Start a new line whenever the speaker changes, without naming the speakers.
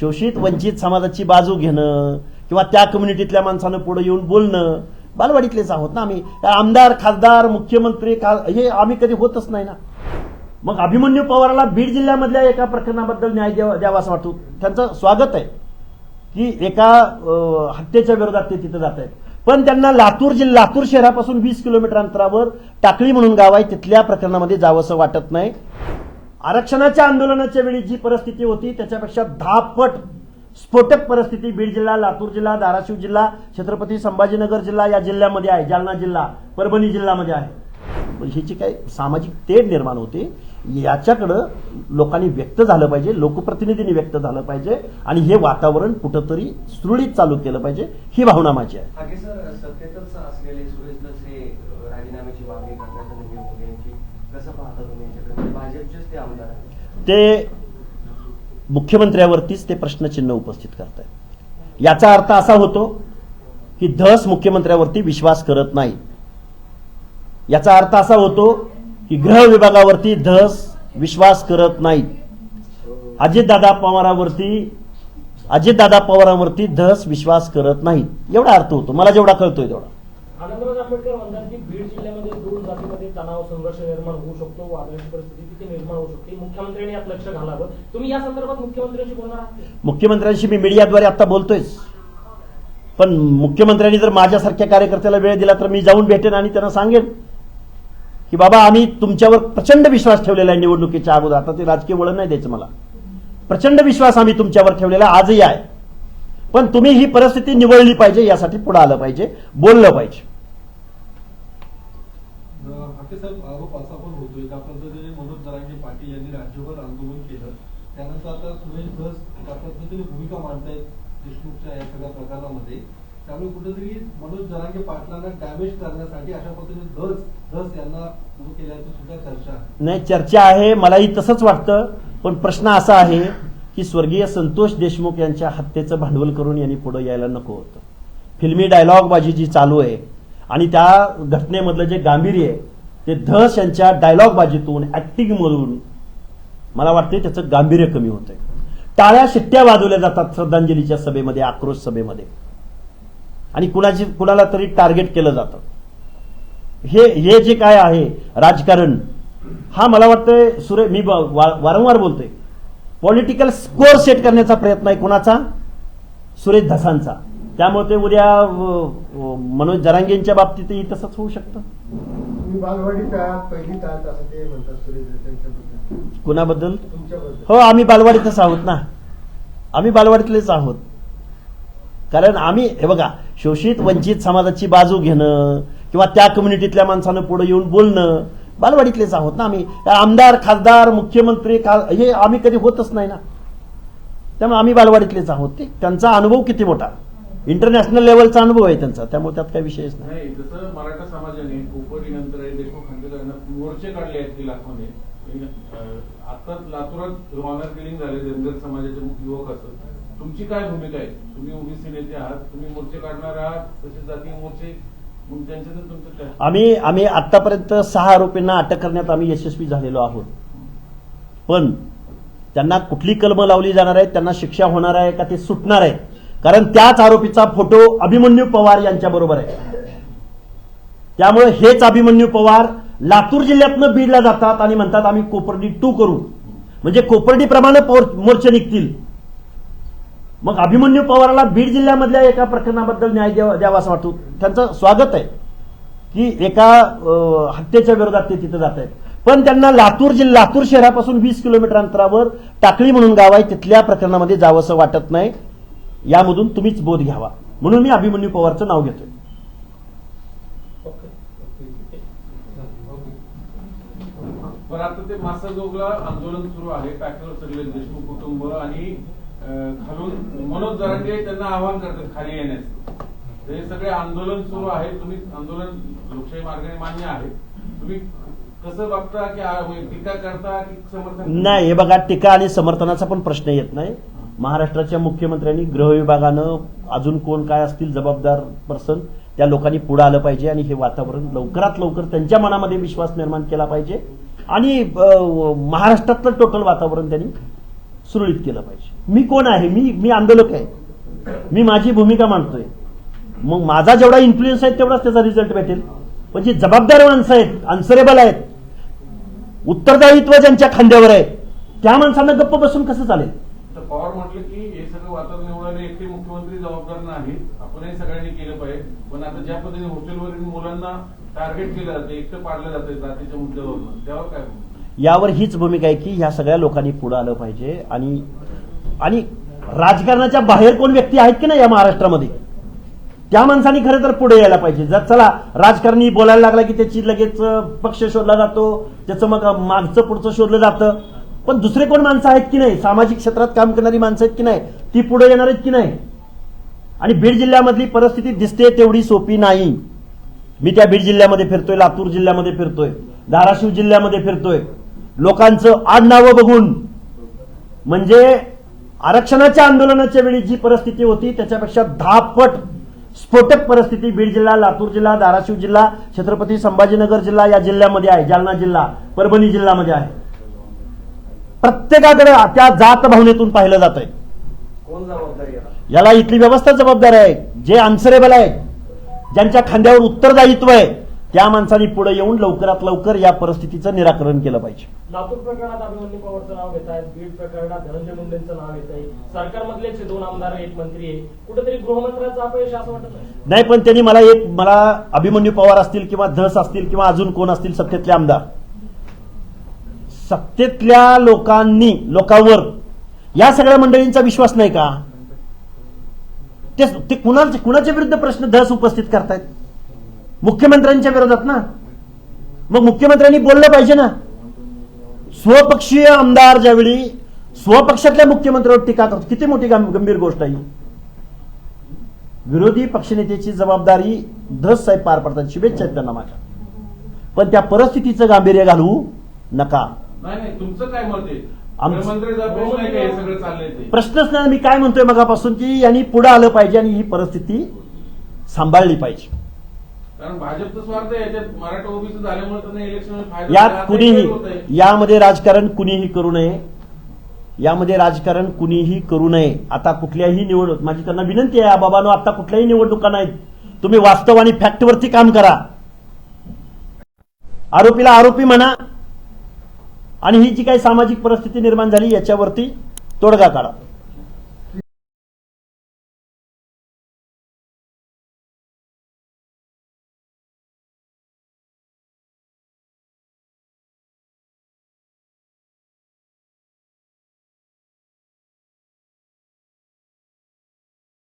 शोषित वंचित समाजाची बाजू घेणं किंवा त्या कम्युनिटीतल्या माणसानं पुढे येऊन बोलणं बालवाडीतलेच आहोत ना आम्ही. आमदार खासदार मुख्यमंत्री खा हे आम्ही कधी होतच नाही ना. मग अभिमन्यू पवाराला बीड जिल्ह्यामधल्या एका प्रकरणाबद्दल न्याय द्यावा असं वाटतो. त्यांचं स्वागत आहे की एका हत्येच्या विरोधात ते तिथं जात आहेत पण त्यांना लातूर जिल्हा लातूर शहरापासून वीस किलोमीटर अंतरावर टाकळी म्हणून गाव आहे तिथल्या प्रकरणामध्ये जावंसं वाटत नाही. आरक्षणाच्या आंदोलनाच्या वेळी जी परिस्थिती होती त्याच्यापेक्षा दहा पट स्फोटक परिस्थिती बीड जिल्हा लातूर जिल्हा धाराशिव जिल्हा छत्रपती संभाजीनगर जिल्हा या जिल्ह्यामध्ये आहे जालना जिल्हा परभणी जिल्ह्यामध्ये आहे. पण ह्याची काही सामाजिक तेढ निर्माण होते. याच्याकडं लोकांनी व्यक्त झालं पाहिजे लोकप्रतिनिधींनी व्यक्त झालं पाहिजे आणि हे वातावरण कुठंतरी सुरळीत चालू केलं पाहिजे ही भावना माझी आहे.
हे कसं पाहता तुम्ही याच्याकडे? म्हणजे भाजपचेच ते आमदार आहेत.
ते मुख्यमंत्र्यावरतीच ते प्रश्नचिन्ह उपस्थित करतायत. याचा अर्थ असा होतो की धस मुख्यमंत्र्यावरती विश्वास करत नाही. याचा अर्थ असा होतो की गृह विभागावरती धस विश्वास करत नाहीत अजितदादा पवारावरती अजितदादा पवारांवरती धस विश्वास करत नाहीत एवढा अर्थ होतो. मला जेवढा कळतोय तेवढा
आनंदराज आंबेडकर म्हणतात की बीड जिल्ह्यामध्ये दोन जातीमध्ये तणाव संघर्ष निर्माण होऊ शकतो वादळाची परिस्थिती तिथे निर्माण होऊ शकते. मुख्यमंत्र्यांनी यात लक्ष घालावं. तुम्ही या संदर्भात मुख्यमंत्र्यांशी बोलणार आहात
मुख्यमंत्र्यांशी मी मीडियाद्वारे आता बोलतोयच. पण मुख्यमंत्र्यांनी जर माझ्यासारख्या कार्यकर्त्याला वेळ दिला तर मी जाऊन भेटेन आणि त्यांना सांगेन की बाबा आम्ही तुमच्यावर प्रचंड विश्वास ठेवलेला आहे निवडणुकीच्या अगोदर. आता ते राजकीय वळण नाही द्यायचं मला. प्रचंड विश्वास आम्ही तुमच्यावर ठेवलेला आजही आहे. पण तुम्ही ही परिस्थिती निवळली पाहिजे यासाठी पुढे आलं पाहिजे बोललं पाहिजे
हाके साहेब आरोप असा पण होतो एका पद्धतीने मनोज जरांगे पाटील यांनी राज्यभर आंदोलन केलं त्यानंतर आता सुरेश धस एका पद्धतीने भूमिका मांडतायत देशमुखच्या या सगळ्या प्रकरणामध्ये. त्यामुळे कुठेतरी मनोज जरांगे पाटलांना डॅमेज करण्यासाठी अशा पद्धतीने धस धस यांना सुरू केल्याची सुद्धा चर्चा
नाही चर्चा आहे मलाही तसंच वाटतं. पण प्रश्न असा आहे की स्वर्गीय संतोष देशमुख यांच्या हत्येचं भांडवल करून यांनी पुढे यायला नको होतं. फिल्मी डायलॉगबाजी जी चालू आहे आणि त्या घटनेमधलं जे गांभीर्य आहे ते धस यांच्या डायलॉगबाजीतून ऍक्टिंगमधून मला वाटते त्याचं गांभीर्य कमी होतंय. टाळ्या शिट्ट्या वाजवल्या जातात श्रद्धांजलीच्या सभेमध्ये आक्रोश सभेमध्ये. आणि कुणाची कुणाला तरी टार्गेट केलं जातं. हे हे जे काय आहे राजकारण हा मला वाटतंय सुरे मी ब- वा- वारंवार बोलतोय. पॉलिटिकल स्कोर सेट करण्याचा प्रयत्न आहे कुणाचा? सुरेश धसांचा. त्यामुळे ते उद्या मनोज जरांगेंच्या बाबतीतही तसंच होऊ शकतं. कुणाबद्दल? हो आम्ही बालवाडीतच आहोत ना. आम्ही बालवाडीतलेच आहोत. कारण आम्ही हे बघा शोषित वंचित समाजाची बाजू घेणं किंवा त्या कम्युनिटीतल्या माणसानं पुढे येऊन बोलणं बालवाडीतलेच आहोत ना आम्ही. आमदार खासदार मुख्यमंत्री खा- हे आम्ही कधी होतच नाही ना. त्यामुळे आम्ही बालवाडीतलेच आहोत. ते त्यांचा अनुभव किती मोठा? इंटरनॅशनल लेवलचा अनुभव आहे त्यांचा. त्यामुळे त्यात काही विषयच नाही.
जसं मराठा समाजाने देशमुख मोर्चे काढले आहेत की आता लातूरात ऑनर किलिंग झाले धनगर समाजाचे युवक असत तुमची काय भूमिका आहे? तुम्ही ओबीसी नेते आहात तुम्ही मोर्चे काढणार आहात तसेच जातीय मोर्चे
आम्ही आम्ही आतापर्यंत सहा आरोपींना अटक करण्यात आम्ही यशस्वी झालेलो आहोत. पण त्यांना कुठली कलम लावली जाणार आहे त्यांना शिक्षा होणार आहे का ते सुटणार आहे? कारण त्याच आरोपीचा फोटो अभिमन्यू पवार यांच्या बरोबर आहे. त्यामुळे हेच अभिमन्यू पवार लातूर जिल्ह्यातनं बीडला जातात आणि म्हणतात आम्ही कोपर्डी टू करू. म्हणजे कोपर्डीप्रमाणे पोर- मोर्चे निघतील. मग अभिमन्यू पवारला बीड जिल्ह्यामधल्या एका प्रकरणाबद्दल न्याय द्यावा द्यावा असं वाटतो. त्यांचं स्वागत आहे की एका हत्येच्या विरोधात ते तिथं जात आहेत पण त्यांना लातूर जिल्हा लातूर शहरापासून वीस किलोमीटर अंतरावर टाकळी म्हणून गाव आहे. तिथल्या प्रकरणामध्ये जावंसं वाटत नाही. यामधून तुम्हीच बोध घ्यावा. म्हणून मी अभिमन्यू पवारचं नाव घेतोय.
पण आता ते मासाजोगला आंदोलन सुरू आहे. पॅकवर सगळे देशमुख कुटुंब आणि अं, खालून मनोज जरांगे त्यांना आवाहन करतात खाली येण्यास हे सगळे आंदोलन सुरू आहे. तुम्ही आंदोलन लोकशाही मार्गाने मान्य आहे. तुम्ही कसं बघता की म्हणजे टीका करता की समर्थन
नाही हे बघा टीका आणि समर्थनाचा पण प्रश्न येत नाही. महाराष्ट्राच्या मुख्यमंत्र्यांनी गृह विभागानं अजून कोण काय असतील जबाबदार पर्सन त्या लोकांनी पुढे आलं पाहिजे आणि हे वातावरण लवकरात लवकर त्यांच्या मनामध्ये विश्वास निर्माण केला पाहिजे. आणि महाराष्ट्रातलं टोटल वातावरण त्यांनी सुरळीत केलं पाहिजे. मी कोण आहे? मी मी आंदोलक आहे. मी माझी भूमिका मांडतोय. मग माझा जेवढा इन्फ्लुएन्स आहे तेवढाच त्याचा रिझल्ट भेटेल. पण जी जबाबदार माणसं आहेत अन्सरेबल आहेत उत्तरदायित्व ज्यांच्या खांद्यावर आहे त्या माणसांना गप्प बसून कसं चालेल?
पवार म्हटलं की हे सगळं वातावरण निवडायला जबाबदार नाहीत. आपणही सगळ्यांनी केलं पाहिजे. पण आता ज्या पद्धतीने हॉस्टेलवरील मुलांना टार्गेट केलं जातं एकटं पाडलं जातं जातीच्या मुद्द्यावरून. त्यावर काय
यावर हीच भूमिका आहे की ह्या सगळ्या लोकांनी पुढे आलं पाहिजे आणि आणि राजकारणाच्या बाहेर कोण व्यक्ती आहेत की नाही या महाराष्ट्रामध्ये? त्या माणसांनी खरं तर पुढे यायला पाहिजे. जर चला राजकारणी बोलायला लागला की त्याची लगेच पक्ष शोधला जातो त्याचं मग मागचं पुढचं शोधलं जातं. पण दुसरे कोण माणसं आहेत की नाही? सामाजिक क्षेत्रात काम करणारी माणसं आहेत की नाही? ती पुढे येणार आहेत की नाही? आणि बीड जिल्ह्यामधली परिस्थिती दिसते तेवढी सोपी नाही. मी त्या बीड जिल्ह्यामध्ये फिरतोय लातूर जिल्ह्यामध्ये फिरतोय धाराशिव जिल्ह्यामध्ये फिरतोय. लोकांचं आडनावं बघून म्हणजे आरक्षणाच्या आंदोलनाच्या वेळी जी परिस्थिती होती त्याच्यापेक्षा दहा पट स्फोटक परिस्थिती बीड जिल्हा लातूर जिल्हा धाराशिव जिल्हा छत्रपती संभाजीनगर जिल्हा या जिल्ह्यामध्ये आहे जालना जिल्हा परभणी जिल्ह्यामध्ये आहे. प्रत्येकाकडे त्या जात भावनेतून पाहिलं जात आहे
कोण जबाबदारी याला
इथली व्यवस्था जबाबदार आहे जे आन्सरेबल आहेत ज्यांच्या खांद्यावर उत्तरदायित्व आहे त्या माणसांनी पुढे येऊन लवकरात लवकर या परिस्थितीचं निराकरण केलं पाहिजे.
लातूर प्रकरणात अभिमन्यू पवारचं नाव घेत आहेत बीड प्रकरणात धनंजय मुंडेंचं नाव येत आहे. सरकारमधलेच दोन आमदार एक मंत्री आहे कुठेतरी गृहमंत्र्यांचं अपयश असं वाटत नाही
पण त्यांनी मला एक मला अभिमन्यू पवार असतील किंवा धस असतील किंवा अजून कोण असतील सत्तेतले आमदार. सत्तेतल्या लोकांनी लोकांवर या सगळ्या मंडळींचा विश्वास नाही का? ते ते कुणाचे कुणाच्या विरुद्ध प्रश्न धस उपस्थित करतायत? मुख्यमंत्र्यांच्या विरोधात ना? मग मुख्यमंत्र्यांनी बोललं पाहिजे ना. स्वपक्षीय आमदार ज्यावेळी स्वपक्षातल्या मुख्यमंत्र्यावर टीका करतो. किती मोठी गंभीर गोष्ट आहे ही. विरोधी पक्षनेत्याची जबाबदारी धस साहेब पार पडतात. शुभेच्छा आहेत त्यांना माझ्या. पण त्या परिस्थितीचं गांभीर्य घालू नका.
नाही तुमचं काय मत आहे?
प्रश्नच नाही मी काय म्हणतोय मगापासून की यांनी पुढे आलं पाहिजे आणि ही परिस्थिती सांभाळली पाहिजे. यात कुणीही. यामध्ये राजकारण कुणीही करू नये. यामध्ये राजकारण कुणीही करू नये. आता कुठल्याही निवडणूक माझी त्यांना विनंती आहे बाबानो आता कुठल्याही निवडणुका नाहीत. तुम्ही वास्तव आणि फॅक्टवरती काम करा. आरोपीला आरोपी म्हणा आणि ही जी काही सामाजिक परिस्थिती निर्माण झाली याच्यावरती तोडगा काढा.